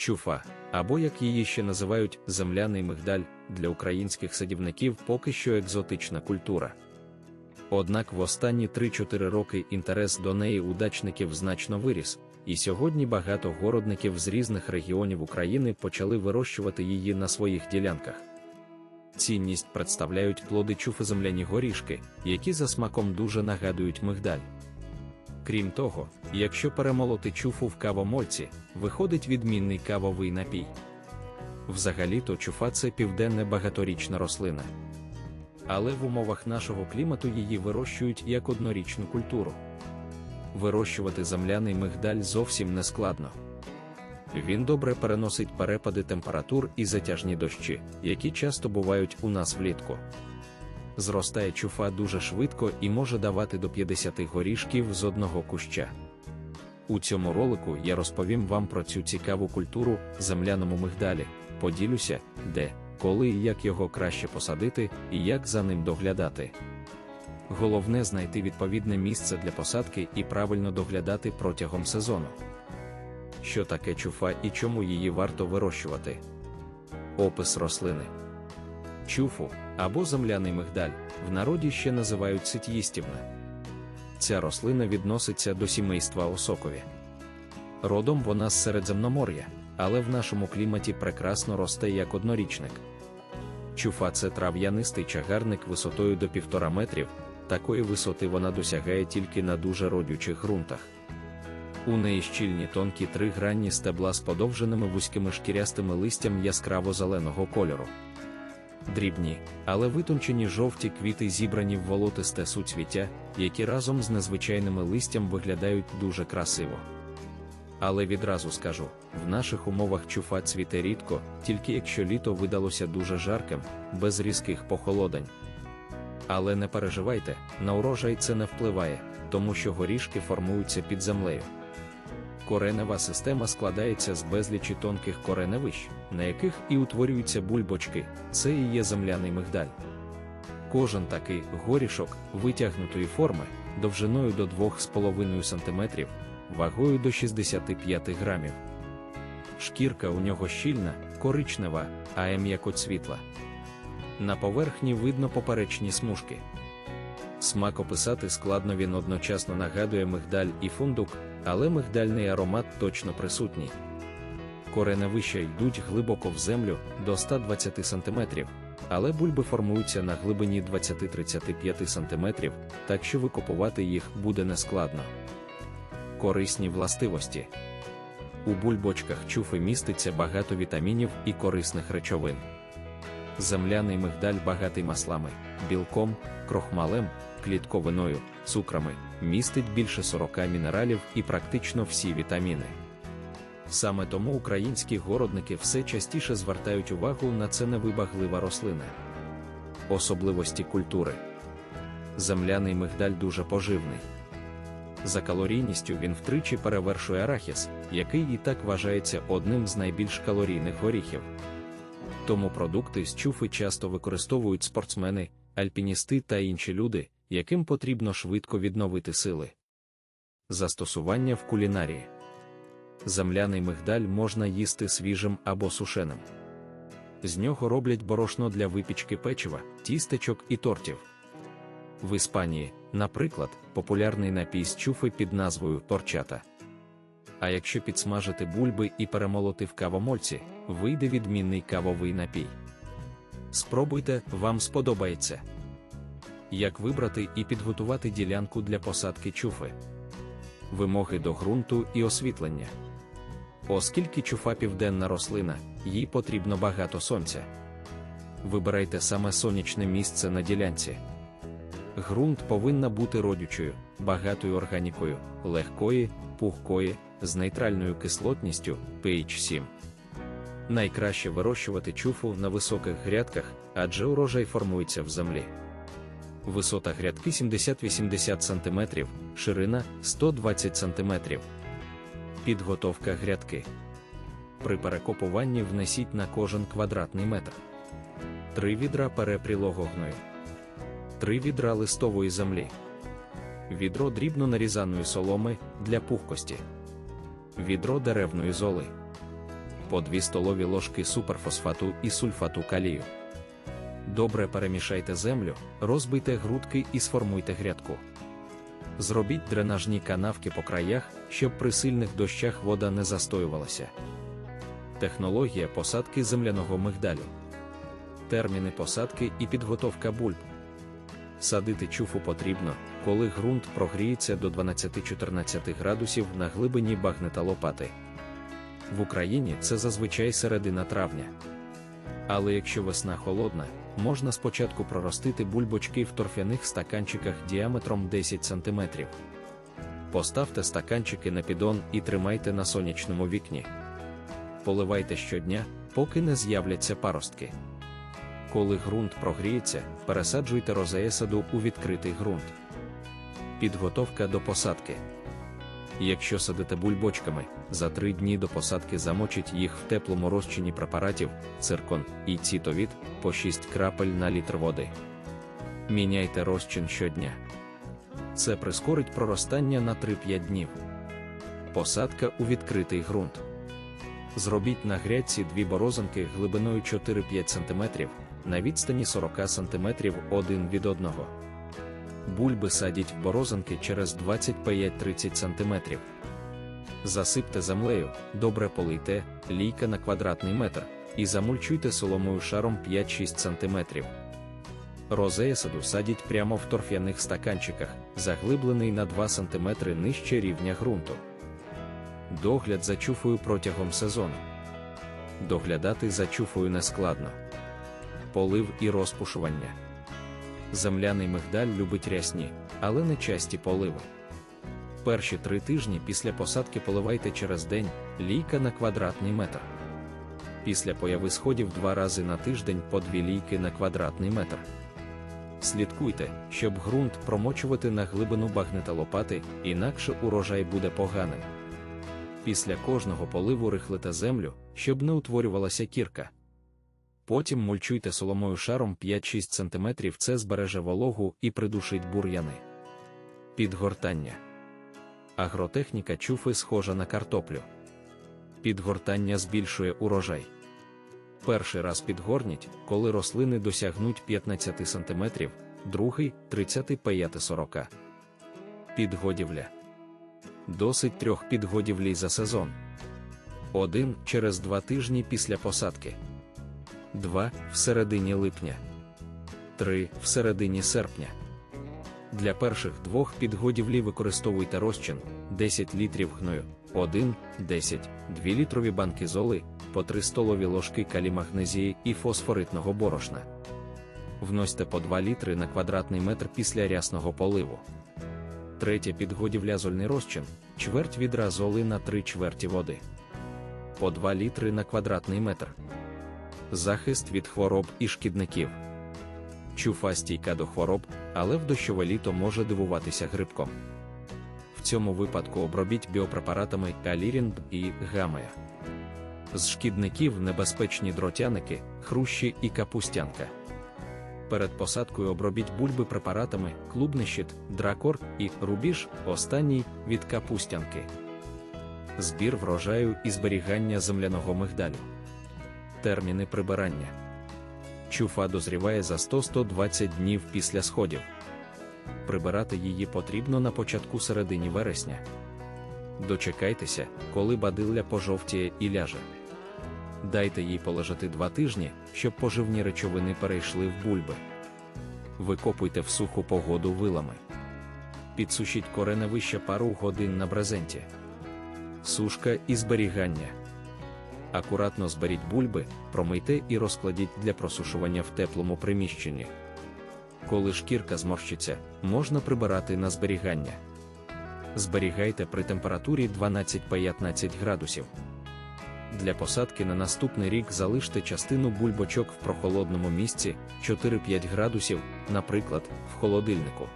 Чуфа, або як її ще називають земляний мигдаль, для українських садівників поки що екзотична культура. Однак в останні 3-4 роки інтерес до неї удачників значно виріс, і сьогодні багато городників з різних регіонів України почали вирощувати її на своїх ділянках. Цінність представляють плоди чуфи-земляні горішки, які за смаком дуже нагадують мигдаль. Крім того, якщо перемолоти чуфу в кавомольці, виходить відмінний кавовий напій. Взагалі-то чуфа це південна багаторічна рослина. Але в умовах нашого клімату її вирощують як однорічну культуру. Вирощувати земляний мигдаль зовсім не складно. Він добре переносить перепади температур і затяжні дощі, які часто бувають у нас влітку. Зростає чуфа дуже швидко і може давати до 50 горішків з одного куща. У цьому ролику я розповім вам про цю цікаву культуру земляному мигдалі, поділюся, де, коли і як його краще посадити, і як за ним доглядати. Головне знайти відповідне місце для посадки і правильно доглядати протягом сезону. Що таке чуфа і чому її варто вирощувати? Опис рослини. Чуфу або земляний мигдаль в народі ще називають сит'їстівна. Ця рослина відноситься до сімейства осокові. Родом вона з Середземномор'я, але в нашому кліматі прекрасно росте як однорічник. Чуфа це трав'янистий чагарник висотою до півтора метрів, такої висоти вона досягає тільки на дуже родючих ґрунтах. У неї щільні тонкі тригранні стебла з подовженими вузькими шкірястими листям яскраво-зеленого кольору. Дрібні, але витончені жовті квіти зібрані в волотисте суцвіття, які разом з незвичайними листям виглядають дуже красиво. Але відразу скажу: в наших умовах чуфа цвіте рідко, тільки якщо літо видалося дуже жарким, без різких похолодень. Але не переживайте, на урожай це не впливає, тому що горішки формуються під землею. Коренева система складається з безлічі тонких кореневищ, на яких і утворюються бульбочки, це і є земляний мигдаль. Кожен такий горішок витягнутої форми, довжиною до 2,5 см, вагою до 65 грамів. Шкірка у нього щільна, коричнева, а м'якоцвітла. На поверхні видно поперечні смужки. Смак описати складно він одночасно нагадує мигдаль і фундук, але мигдальний аромат точно присутній. Кореневища йдуть глибоко в землю до 120 см, але бульби формуються на глибині 20-35 см, так що викопувати їх буде нескладно. Корисні властивості. У бульбочках чуфи міститься багато вітамінів і корисних речовин. Земляний мигдаль багатий маслами, білком, крохмалем, клітковиною, цукрами, містить більше 40 мінералів і практично всі вітаміни. Саме тому українські городники все частіше звертають увагу на це невибаглива рослина. Особливості культури. Земляний мигдаль дуже поживний. За калорійністю він втричі перевершує арахіс, який і так вважається одним з найбільш калорійних горіхів. Тому продукти з чуфи часто використовують спортсмени, альпіністи та інші люди, яким потрібно швидко відновити сили. Застосування в кулінарії. Земляний мигдаль можна їсти свіжим або сушеним. З нього роблять борошно для випічки печива, тістечок і тортів. В Іспанії, наприклад, популярний напій з чуфи під назвою торчата. А якщо підсмажити бульби і перемолоти в кавомольці, вийде відмінний кавовий напій. Спробуйте, вам сподобається. Як вибрати і підготувати ділянку для посадки чуфи, вимоги до ґрунту і освітлення. Оскільки чуфа південна рослина, їй потрібно багато сонця. Вибирайте саме сонячне місце на ділянці. Ґрунт повинна бути родючою, багатою органікою, легкої, пухкої, з нейтральною кислотністю pH 7. Найкраще вирощувати чуфу на високих грядках, адже урожай формується в землі. Висота грядки 70-80 см, ширина 120 см. Підготовка грядки. При перекопуванні внесіть на кожен квадратний метр. 3 відра перепрілого гною. 3 відра листової землі. Відро дрібно нарізаної соломи для пухкості. Відро деревної золи. По 2 столові ложки суперфосфату і сульфату калію. Добре перемішайте землю, розбийте грудки і сформуйте грядку. Зробіть дренажні канавки по краях, щоб при сильних дощах вода не застоювалася. Технологія посадки земляного мигдалю. Терміни посадки і підготовка бульб. Садити чуфу потрібно, коли ґрунт прогріється до 12-14 градусів на глибині багнета лопати. В Україні це зазвичай середина травня. Але якщо весна холодна, можна спочатку проростити бульбочки в торфяних стаканчиках діаметром 10 см. Поставте стаканчики на піддон і тримайте на сонячному вікні. Поливайте щодня, поки не з'являться паростки. Коли ґрунт прогріється, пересаджуйте розеє саду у відкритий ґрунт. Підготовка до посадки. Якщо садите бульбочками, за три дні до посадки замочіть їх в теплому розчині препаратів, циркон і цітовід по 6 крапель на літр води. Міняйте розчин щодня. Це прискорить проростання на 3-5 днів. Посадка у відкритий ґрунт. Зробіть на грядці дві борозинки глибиною 4-5 см на відстані 40 см один від одного. Бульби садіть в борозинки через 25-30 см. Засипте землею, добре полийте, лійка на квадратний метр, і замульчуйте соломою шаром 5-6 см. Розея саду садіть прямо в торф'яних стаканчиках, заглиблений на 2 см нижче рівня ґрунту. Догляд за чуфою протягом сезону. Доглядати за чуфою нескладно. Полив і розпушування. Земляний мигдаль любить рясні, але не часті поливи. Перші три тижні після посадки поливайте через день лійка на квадратний метр. Після появи сходів два рази на тиждень по дві лійки на квадратний метр. Слідкуйте, щоб ґрунт промочувати на глибину багнета лопати, інакше урожай буде поганим. Після кожного поливу рихлите землю, щоб не утворювалася кірка. Потім мульчуйте соломою шаром 5-6 см, це збереже вологу і придушить бур'яни. Підгортання. Агротехніка чуфи схожа на картоплю. Підгортання збільшує урожай. Перший раз підгорніть, коли рослини досягнуть 15 см, другий 35-40. Підгодівля. Досить трьох підгодівлій за сезон. Один через два тижні після посадки. 2 в середині липня, 3 в середині серпня. Для перших двох підгодівлі використовуйте розчин 10 літрів гною, 1, 10, 2 літрові банки золи, по 3 столові ложки калімагнезії і фосфоритного борошна. Вносьте по 2 літри на квадратний метр після рясного поливу. Третє підгодівля зольний розчин, чверть відра золи на 3 чверті води. По 2 літри на квадратний метр захист від хвороб і шкідників. Чуфа стійка до хвороб, але в дощове літо може дивуватися грибком. В цьому випадку обробіть біопрепаратами Алірін і Гамея. З шкідників небезпечні дротяники, хрущі і капустянка. Перед посадкою обробіть бульби препаратами клубний щит, дракор і рубіж, останній від капустянки. Збір врожаю і зберігання земляного мигдалю терміни прибирання. Чуфа дозріває за 100-120 днів після сходів. Прибирати її потрібно на початку середині вересня. Дочекайтеся, коли бадилля пожовтіє і ляже. Дайте їй полежати два тижні, щоб поживні речовини перейшли в бульби. Викопуйте в суху погоду вилами. Підсушіть кореневище пару годин на брезенті. Сушка і зберігання. Акуратно зберіть бульби, промийте і розкладіть для просушування в теплому приміщенні. Коли шкірка зморщиться, можна прибирати на зберігання. Зберігайте при температурі 12-15 градусів. Для посадки на наступний рік залиште частину бульбочок в прохолодному місці 4-5 градусів, наприклад, в холодильнику.